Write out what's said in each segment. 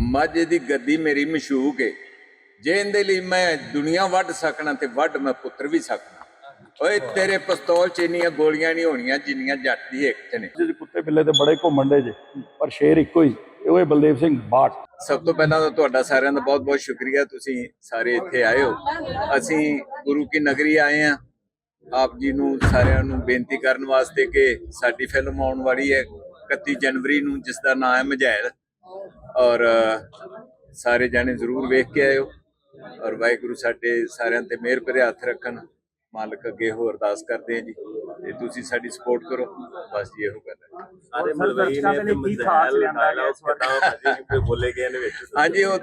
ਮਾਝੇ ਦੀ ਗੱਦੀ ਮੇਰੀ ਮਸ਼ੂਕ ਏ। ਜੇ ਇਹਦੇ ਲਈ ਮੈਂ ਦੁਨੀਆ ਵੱਢ ਸਕਣਾ ਤੇ ਵੱਢ ਮੈਂ ਪੁੱਤਰ ਵੀ ਸਕਣਾ। ਓਏ ਤੇਰੇ ਪਿਸਤੌਲ ਚ ਇੰਨੀਆਂ ਗੋਲੀਆਂ ਨਹੀਂ ਹੋਣੀਆਂ ਜਿੰਨੀਆਂ ਜੱਟ ਦੀ ਇੱਕ ਚ ਨੇ। ਜਿਹਦੇ ਕੁੱਤੇ ਬਿੱਲੇ ਤੇ ਬੜੇ ਘੁੰਮਣ ਦੇ ਜੇ ਪਰ ਸ਼ੇਰ ਇੱਕੋ ਹੀ ਉਹ ਹੈ ਬਲਦੇਵ ਸਿੰਘ ਬਾਟ। ਸਭ ਤੋਂ ਪਹਿਲਾਂ ਤਾਂ ਤੁਹਾਡਾ ਸਾਰਿਆਂ ਦਾ ਬਹੁਤ-ਬਹੁਤ ਸ਼ੁਕਰੀਆ ਤੁਸੀਂ ਸਾਰੇ ਇੱਥੇ ਆਏ ਹੋ। ਅਸੀਂ ਗੁਰੂ ਕੀ ਨਗਰੀ ਆਏ ਆ ਆਪ ਜੀ ਨੂੰ ਸਾਰਿਆਂ ਨੂੰ ਬੇਨਤੀ ਕਰਨ ਵਾਸਤੇ ਕਿ ਸਾਡੀ ਫਿਲਮ ਆਉਣ ਵਾਲੀ ਹੈ 31 ਜਨਵਰੀ ਨੂੰ ਜਿਸ ਦਾ ਨਾਮ ਹੈ ਮਝੈਲ। ਔਰ ਸਾਰੇ ਜਾਣੇ ਜ਼ਰੂਰ ਵੇਖ ਕੇ ਆਇਓ। ਔਰ ਵਾਹਿਗੁਰੂ ਸਾਡੇ ਸਾਰਿਆਂ ਤੇ ਮਿਹਰ ਭਰੇ ਹੱਥ ਰੱਖਣ। ਮਾਲਕ ਅੱਗੇ ਹੋਰ ਅਰਦਾਸ ਕਰਦੇ ਆ ਜੀ। ਤੇ ਤੁਸੀਂ ਸਾਡੀ ਸਪੋਰਟ ਕਰੋ। ਬਸ ਜੀ ਇਹੋ ਗੱਲ ਹੈ। ਸਾਰੇ ਮਲਵਈ ਨੇ ਤੇ ਮਜ਼ਾਲ ਡਾਇਲੌਗ ਕਿਤਾਬ ਬੋਲੇ ਗਏ ਨੇ ਵਿੱਚ। ਹਾਂਜੀ ਉਹ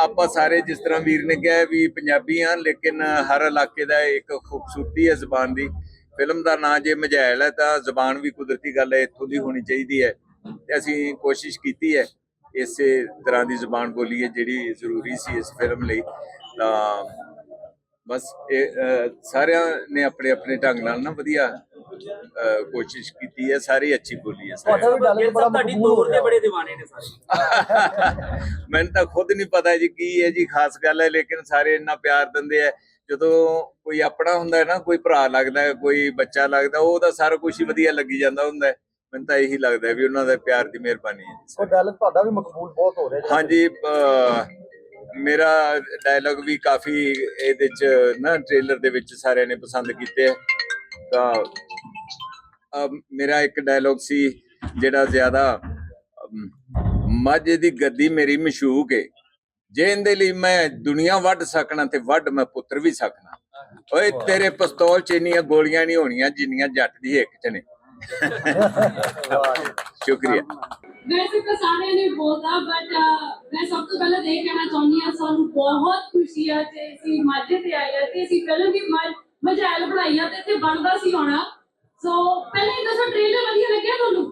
ਆਪਾਂ ਸਾਰੇ ਜਿਸ ਤਰ੍ਹਾਂ ਵੀਰ ਨੇ ਕਿਹਾ ਹੈ ਵੀ ਪੰਜਾਬੀ ਆ ਲੇਕਿਨ ਹਰ ਇਲਾਕੇ ਦਾ ਇੱਕ ਖੂਬਸੂਰਤੀ ਹੈ ਜ਼ੁਬਾਨ ਦੀ। ਫਿਲਮ ਦਾ ਨਾਂ ਜੇ ਮਝੈਲ ਹੈ ਤਾਂ ਜ਼ੁਬਾਨ ਵੀ ਕੁਦਰਤੀ ਗੱਲ ਹੈ ਇੱਥੋਂ ਦੀ ਹੋਣੀ ਚਾਹੀਦੀ ਹੈ। ਤੇ ਅਸੀਂ ਕੋਸ਼ਿਸ਼ ਕੀਤੀ ਹੈ। ਇਸੇ ਤਰ੍ਹਾਂ ਦੀ ਜ਼ੁਬਾਨ ਬੋਲੀਏ ਜਿਹੜੀ ਜ਼ਰੂਰੀ ਸੀ ਇਸ ਫਿਲਮ ਲਈ ਤਾਂ ਬਸ ਇਹ ਸਾਰਿਆਂ ਨੇ ਆਪਣੇ ਆਪਣੇ ਢੰਗ ਨਾਲ ਨਾ ਵਧੀਆ ਕੋਸ਼ਿਸ਼ ਕੀਤੀ ਹੈ ਸਾਰੀ ਅੱਛੀ ਬੋਲੀ ਹੈ ਸਾਰਿਆਂ ਨੇ। ਤੁਹਾਡਾ ਤੋਰ ਦੇ ਬੜੇ ਦੀਵਾਨੇ ਨੇ ਸਾਰੇ। ਮੈਨੂੰ ਤਾਂ ਖੁਦ ਨਹੀਂ ਪਤਾ ਜੀ ਕੀ ਹੈ ਜੀ ਖਾਸ ਗੱਲ ਹੈ ਲੇਕਿਨ ਸਾਰੇ ਇੰਨਾ ਪਿਆਰ ਦਿੰਦੇ ਆ ਜਦੋਂ ਕੋਈ ਆਪਣਾ ਹੁੰਦਾ ਹੈ ਨਾ ਕੋਈ ਭਰਾ ਲੱਗਦਾ ਹੈ ਕੋਈ ਬੱਚਾ ਲੱਗਦਾ ਉਹਦਾ ਸਾਰਾ ਕੁਝ ਹੀ ਵਧੀਆ ਲੱਗੀ ਜਾਂਦਾ ਹੁੰਦਾ ਹੈ। ਮੈਨੂੰ ਤਾਂ ਇਹੀ ਲੱਗਦਾ ਵੀ ਉਹਨਾਂ ਦਾ ਪਿਆਰ ਦੀ ਮਿਹਰਬਾਨੀ ਹੈ ਉਹ ਡਾਇਲੌਗ ਤੁਹਾਡਾ ਵੀ ਮਕਬੂਲ ਬਹੁਤ ਹੋ ਰਿਹਾ ਹਾਂਜੀ ਮੇਰਾ ਡਾਇਲੌਗ ਵੀ ਕਾਫੀ ਇਹਦੇ ਚ ਨਾ ਟ੍ਰੇਲਰ ਦੇ ਵਿੱਚ ਸਾਰਿਆਂ ਨੇ ਪਸੰਦ ਕੀਤੇ ਤਾਂ ਮੇਰਾ ਇੱਕ ਡਾਇਲੌਗ ਸੀ ਜਿਹੜਾ ਜ਼ਿਆਦਾ ਮਾਝੇ ਦੀ ਗੱਦੀ ਮੇਰੀ ਮਸ਼ੂਕ ਏ। ਜੇ ਇਹਦੇ ਲਈ ਮੈਂ ਦੁਨੀਆ ਵੱਢ ਸਕਣਾ ਤੇ ਵੱਢ ਮੈਂ ਪੁੱਤਰ ਵੀ ਸਕਣਾ। ਓਏ ਤੇਰੇ ਪਿਸਤੌਲ ਚ ਇੰਨੀਆਂ ਗੋਲੀਆਂ ਨਹੀਂ ਹੋਣੀਆਂ ਜਿੰਨੀਆਂ ਜੱਟ ਦੀ ਇੱਕ ਚ ਨੇ। ਸ਼ੁਕਰੀਆ। ਵੈਸੇ ਤਾਂ ਸਾਰਿਆਂ ਨੇ ਬੋਲਦਾ ਬਟ ਮੈਂ ਸਭ ਤੋਂ ਪਹਿਲਾਂ ਇਹ ਕਹਿਣਾ ਚਾਹੁੰਦੀ ਹਾਂ, ਸਾਨੂੰ ਬਹੁਤ ਖੁਸ਼ੀ ਆ ਕਿ ਅਸੀਂ ਮਾਝੇ ਤੇ ਆਏ ਆ ਤੇ ਅਸੀਂ ਫਿਲਮ ਵੀ ਮਜਾਇਲ ਬਣਾਈ ਆ ਤੇ ਇੱਥੇ ਬਣਦਾ ਸੀ ਹੋਣਾ। ਸੋ ਪਹਿਲਾਂ ਇਹ ਦੱਸੋ ਟ੍ਰੇਲਰ ਵਧੀਆ ਲੱਗਿਆ ਤੁਹਾਨੂੰ?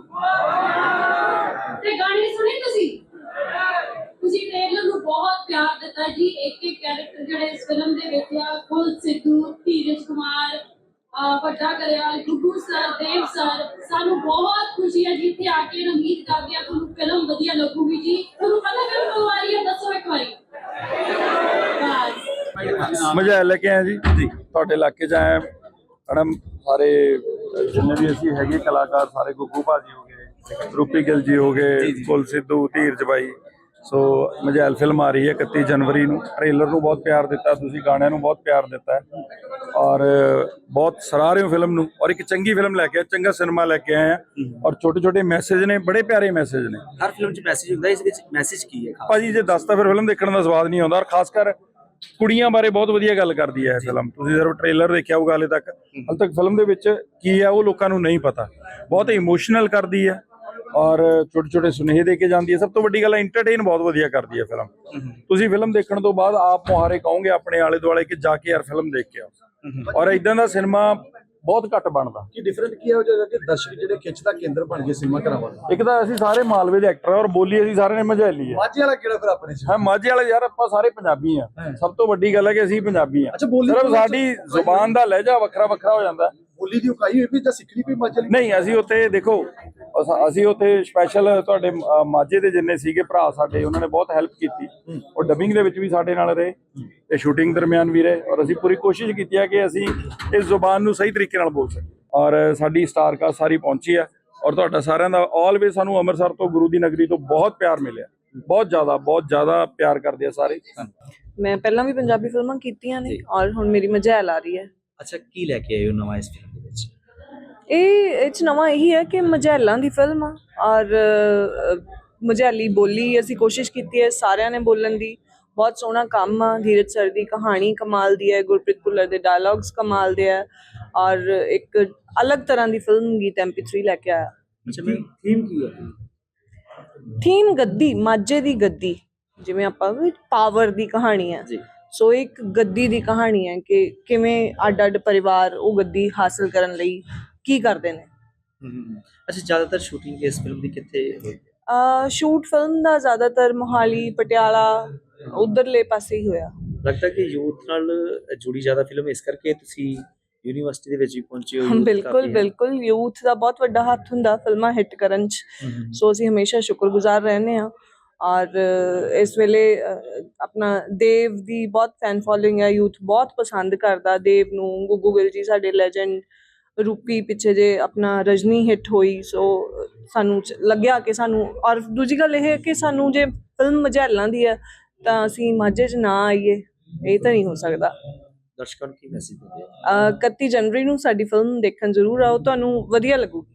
ਤੇ ਗਾਣੇ ਸੁਣੇ ਤੁਸੀਂ? ਤੁਸੀਂ ਟ੍ਰੇਲਰ ਨੂੰ ਬਹੁਤ ਪਿਆਰ ਦਿੱਤਾ ਜੀ ਇੱਕ ਇੱਕ ਕੈਰੈਕਟਰ ਜਿਹੜੇ ਇਸ ਫਿਲਮ ਦੇ ਵਿੱਚ ਆ ਕੁਲ ਸਿੱਧੂ ਧੀਰਜ ਕੁਮਾਰ ਅਹ ਵੱਡਾ ਕਰਿਆ ਗੁੱਗੂ ਸਰ ਦੇਵ ਸਰ ਸਾਨੂੰ ਬਹੁਤ ਖੁਸ਼ੀ ਹੈ ਜੀ ਇੱਥੇ ਆ ਕੇ ਉਮੀਦ ਕਰਦੇ ਆ ਤੁਹਾਨੂੰ ਫਿਲਮ ਵਧੀਆ ਲੱਗੂਗੀ ਜੀ। ਤੁਹਾਨੂੰ ਪਤਾ ਫਿਲਮ ਕਦੋਂ ਆ ਰਹੀ ਹੈ ਦੱਸੋ ਇੱਕ ਵਾਰੀ। ਮਜ਼ਾ ਲੈ ਕੇ ਆਏ ਜੀ। ਤੁਹਾਡੇ ਇਲਾਕੇ ਚ ਆਏ ਮੈਡਮ ਸਾਰੇ ਜਿੰਨੇ ਵੀ ਅਸੀਂ ਹੈਗੇ ਕਲਾਕਾਰ ਸਾਰੇ ਗੁੱਗੂ ਭਾਜੀ ਹੋ ਗਏ ਰੂਪੀ ਗਿੱਲ ਜੀ ਹੋ ਗਏ ਕੁਲ ਸਿੱਧੂ ਧੀਰਜ ਬਾਈ। ਸੋ ਮਜੈਲ ਫਿਲਮ ਆ ਰਹੀ ਹੈ 31 ਜਨਵਰੀ ਨੂੰ। ਟ੍ਰੇਲਰ ਨੂੰ ਬਹੁਤ ਪਿਆਰ ਦਿੱਤਾ ਤੁਸੀਂ ਗਾਣਿਆਂ ਨੂੰ ਬਹੁਤ ਪਿਆਰ ਦਿੱਤਾ ਔਰ ਬਹੁਤ ਸਰਾਹ ਰਹੇ ਹੋ ਫਿਲਮ ਨੂੰ। ਔਰ ਇੱਕ ਚੰਗੀ ਫਿਲਮ ਲੈ ਕੇ ਆਏ ਚੰਗਾ ਸਿਨੇਮਾ ਲੈ ਕੇ ਆਏ ਆ। ਔਰ ਛੋਟੇ ਛੋਟੇ ਮੈਸੇਜ ਨੇ ਬੜੇ ਪਿਆਰੇ ਮੈਸੇਜ ਨੇ। ਹਰ ਫਿਲਮ 'ਚ ਮੈਸੇਜ ਹੁੰਦਾ ਇਸ ਵਿੱਚ ਮੈਸੇਜ ਕੀ ਹੈ ਭਾਜੀ ਜੇ ਦੱਸਤਾ ਫਿਰ ਫਿਲਮ ਦੇਖਣ ਦਾ ਸਵਾਦ ਨਹੀਂ ਆਉਂਦਾ। ਔਰ ਖਾਸ ਕਰ ਕੁੜੀਆਂ ਬਾਰੇ ਬਹੁਤ ਵਧੀਆ ਗੱਲ ਕਰਦੀ ਹੈ ਇਹ ਫਿਲਮ। ਤੁਸੀਂ ਸਿਰਫ ਟ੍ਰੇਲਰ ਦੇਖਿਆ ਹੋਊਗਾ ਹਾਲੇ ਤੱਕ ਹਾਲੇ ਤੱਕ ਫਿਲਮ ਦੇ ਵਿੱਚ ਕੀ ਹੈ ਉਹ ਲੋਕਾਂ ਨੂੰ ਨਹੀਂ ਪਤਾ। ਬਹੁਤ ਇਮੋਸ਼ਨਲ ਕਰਦੀ ਹੈ। ਔਰ ਛੋਟੇ ਛੋਟੇ ਸੁਨੇਹੇ ਦੇ ਕੇ ਜਾਂਦੀ ਹੈ। ਸਭ ਤੋਂ ਵੱਡੀ ਗੱਲ ਹੈ ਐਂਟਰਟੇਨ ਬਹੁਤ ਵਧੀਆ ਕਰਦੀ ਹੈ ਫਿਲਮ ਤੁਸੀਂ ਫਿਲਮ ਦੇਖਣ ਤੋਂ ਬਾਅਦ ਆਪ ਮੁਹਾਰੇ ਕਹੋਗੇ ਆਪਣੇ ਆਲੇ ਦੁਆਲੇ ਕਿ ਜਾ ਕੇ ਯਾਰ ਫਿਲਮ ਦੇਖ ਕੇ ਆਓ। ਔਰ ਇਦਾਂ ਦਾ ਸਿਨੇਮਾ ਬਹੁਤ ਘੱਟ ਬਣਦਾ। ਕੀ ਡਿਫਰੈਂਟ ਕੀ ਹੈ ਉਹ ਜਗ੍ਹਾ ਕਿ ਦਰਸ਼ਕ ਜਿਹੜੇ ਖਿੱਚ ਦਾ ਕੇਂਦਰ ਬਣ ਗਏ ਸਿਨੇਮਾ ਘਰਾਂ ਵਾਲਾ? ਇੱਕ ਤਾਂ ਅਸੀਂ ਸਾਰੇ ਮਾਲਵੇ ਦੇ ਐਕਟਰ ਆ ਔਰ ਬੋਲੀ ਅਸੀਂ ਸਾਰਿਆਂ ਨੇ ਮਝੈਲੀ ਹੈ। ਮਾਝੇ ਵਾਲਾ ਕਿਹੜਾ ਫਿਰ ਆਪਣੇ ਚ? ਹਾਂ ਮਾਝੇ ਵਾਲੇ ਯਾਰ ਆਪਾਂ ਸਾਰੇ ਪੰਜਾਬੀ ਆ ਸਭ ਤੋਂ ਵੱਡੀ ਗੱਲ ਹੈ ਕਿ ਅਸੀਂ ਪੰਜਾਬੀ ਆ ਅੱਛਾ, ਬੋਲੀ ਸਿਰਫ ਸਾਡੀ ਜ਼ੁਬਾਨ ਦਾ ਲਹਿਜਾ ਵੱਖਰਾ ਵੱਖਰਾ ਹੋ ਜਾਂਦਾ। ਹੈ। ਬੋਲੀ ਦੀ ਉਕਾਈ ਹੋਈ ਵੀ ਜਾਂ ਸਿੱਖਣੀ ਵੀ ਮਾਝੇ ਨਹੀਂ ਅਸੀਂ ਉੱਥੇ ਦੇਖੋ ਅਸ- ਅਸੀਂ ਉੱਥੇ ਸਪੈਸ਼ਲ ਤੁਹਾਡੇ ਅ, ਮਾਝੇ ਦੇ ਜਿੰਨੇ ਸੀਗੇ ਭਰਾ ਸਾਡੇ ਉਹਨਾਂ ਨੇ ਬਹੁਤ ਹੈਲਪ ਕੀਤੀ। ਉਹ ਡਬਿੰਗ ਦੇ ਵਿੱਚ ਵੀ ਸਾਡੇ ਨਾਲ ਰਹੇ ਤੇ ਸ਼ੂਟਿੰਗ ਦਰਮਿਆਨ ਵੀ ਰਹੇ ਔਰ ਅਸੀਂ ਪੂਰੀ ਕੋਸ਼ਿਸ਼ ਕੀਤੀ ਹੈ ਕਿ ਅਸੀਂ ਇਸ ਜ਼ੁਬਾਨ ਨੂੰ ਸਹੀ ਤਰੀਕੇ ਨਾਲ ਬੋਲ ਸਕੀਏ। ਔਰ ਸਾਡੀ ਸਟਾਰ ਕਾਸਟ ਸਾਰੀ ਪਹੁੰਚੀ ਹੈ ਔਰ ਤੁਹਾਡਾ ਸਾਰਿਆਂ ਦਾ ਆਲਵੇਜ਼ ਸਾਨੂੰ ਅੰਮ੍ਰਿਤਸਰ ਤੋਂ ਗੁਰੂ ਦੀ ਨਗਰੀ ਤੋਂ ਬਹੁਤ ਪਿਆਰ ਮਿਲਿਆ। ਬਹੁਤ ਜ਼ਿਆਦਾ ਬਹੁਤ ਜ਼ਿਆਦਾ ਪਿਆਰ ਕਰਦੇ ਆ ਸਾਰੇ। ਮੈਂ ਪਹਿਲਾਂ ਵੀ ਪੰਜਾਬੀ ਫਿਲਮਾਂ ਕੀਤੀਆਂ ਨੇ ਔਰ ਹੁਣ ਮੇਰੀ ਮਝੈਲ ਆ ਰਹੀ ਹੈ। ਅੱਛਾ ਕੀ ਲੈ ਕੇ ਆਏ ਹੋ ਨਵਾਂ ਇਸ ਫਿਲਮ ਇਹ ਇਹ 'ਚ ਨਵਾਂ ਇਹੀ ਹੈ ਕਿ ਮਝੈਲਾਂ ਦੀ ਫਿਲਮ ਆ ਔਰ ਅ, ਮਝੈਲੀ ਬੋਲੀ ਅਸੀਂ ਕੋਸ਼ਿਸ਼ ਕੀਤੀ ਹੈ ਸਾਰਿਆਂ ਨੇ ਬੋਲਣ ਦੀ। ਬਹੁਤ ਸੋਹਣਾ ਕੰਮ ਆ ਧੀਰਜ ਸਰ ਦੀ ਕਹਾਣੀ ਕਮਾਲ ਦੀ ਹੈ ਗੁਰਪ੍ਰੀਤ ਭੁੱਲਰ ਦੇ ਡਾਇਲੌਗਸ ਕਮਾਲ ਦੇ ਹੈ ਔਰ ਇੱਕ ਅਲੱਗ ਤਰ੍ਹਾਂ ਦੀ ਫਿਲਮ ਗੀਤ MP3 ਲੈ ਕੇ ਆਇਆ। ਅੱਛਾ ਮੈਂ ਥੀਮ ਕੀ ਹੈ ਥੀਮ ਗੱਦੀ ਮਾਝੇ ਦੀ ਗੱਦੀ ਜਿਵੇਂ ਆਪਾਂ ਪਾਵਰ ਦੀ ਕਹਾਣੀ ਹੈ। ਜੀ। ਸੋ ਇੱਕ ਗੱਦੀ ਦੀ ਕਹਾਣੀ ਹੈ ਕਿ ਕਿਵੇਂ ਅੱਡ ਅੱਡ ਪਰਿਵਾਰ ਉਹ ਗੱਦੀ ਹਾਸਲ ਕਰਨ ਲਈ ਕੀ ਕਰਦੇ ਨੇ? ਅੱਛਾ ਜ਼ਿਆਦਾਤਰ ਸ਼ੂਟਿੰਗ ਇਸ ਫਿਲਮ ਦੀ ਕਿੱਥੇ ਹੋਈ ਸ਼ੂਟ ਫਿਲਮ ਦਾ ਜ਼ਿਆਦਾਤਰ ਮੋਹਾਲੀ ਪਟਿਆਲਾ ਉਧਰਲੇ ਪਾਸੇ ਹੀ ਹੋਇਆ। ਲੱਗਦਾ ਕਿ ਯੂਥ ਨਾਲ ਜੁੜੀ ਜ਼ਿਆਦਾ ਫਿਲਮ ਇਸ ਕਰਕੇ ਤੁਸੀਂ ਯੂਨੀਵਰਸਿਟੀ ਦੇ ਵਿੱਚ ਵੀ ਪਹੁੰਚੇ ਹੋ ਬਿਲਕੁਲ। ਬਿਲਕੁਲ। ਯੂਥ ਦਾ ਬਹੁਤ ਵੱਡਾ ਹੱਥ ਹੁੰਦਾ ਫਿਲਮਾਂ ਹਿੱਟ ਕਰਨ ਚ। ਸੋ ਅਸੀਂ ਹਮੇਸ਼ਾ ਸ਼ੁਕਰਗੁਜ਼ਾਰ ਰਹਿੰਦੇ ਆ ਔਰ ਇਸ ਵੇਲੇ ਆਪਣਾ ਦੇਵ ਦੀ ਬਹੁਤ ਫੈਨ ਫੋਲੋਇੰਗ ਹੈ ਯੂਥ ਬਹੁਤ ਪਸੰਦ ਕਰਦਾ। ਦੇਵ ਨੂੰ ਗੁੱਗੂ ਗਿੱਲ ਜੀ ਸਾਡੇ ਲੈਜੈਂਡ ਰੂਪੀ ਪਿੱਛੇ ਜੇ ਆਪਣਾ ਰਜਨੀ ਹਿੱਟ ਹੋਈ ਸੋ ਸਾਨੂੰ ਲੱਗਿਆ ਕਿ ਸਾਨੂੰ ਔਰ ਦੂਜੀ ਗੱਲ ਇਹ ਹੈ ਕਿ ਸਾਨੂੰ ਜੇ ਫਿਲਮ ਮਝੈਲਾਂ ਦੀ ਹੈ ਤਾਂ ਅਸੀਂ ਮਾਝੇ 'ਚ ਨਾ ਆਈਏ ਇਹ ਤਾਂ ਨਹੀਂ ਹੋ ਸਕਦਾ। ਦਰਸ਼ਕਾਂ ਨੂੰ ਕੀ ਮੈਸੇਜ ਦਿੰਦੇ ਆ? ਅ, 31 ਜਨਵਰੀ ਨੂੰ ਸਾਡੀ ਫਿਲਮ ਦੇਖਣ ਜ਼ਰੂਰ ਆਓ ਤੁਹਾਨੂੰ ਵਧੀਆ ਲੱਗੂਗੀ।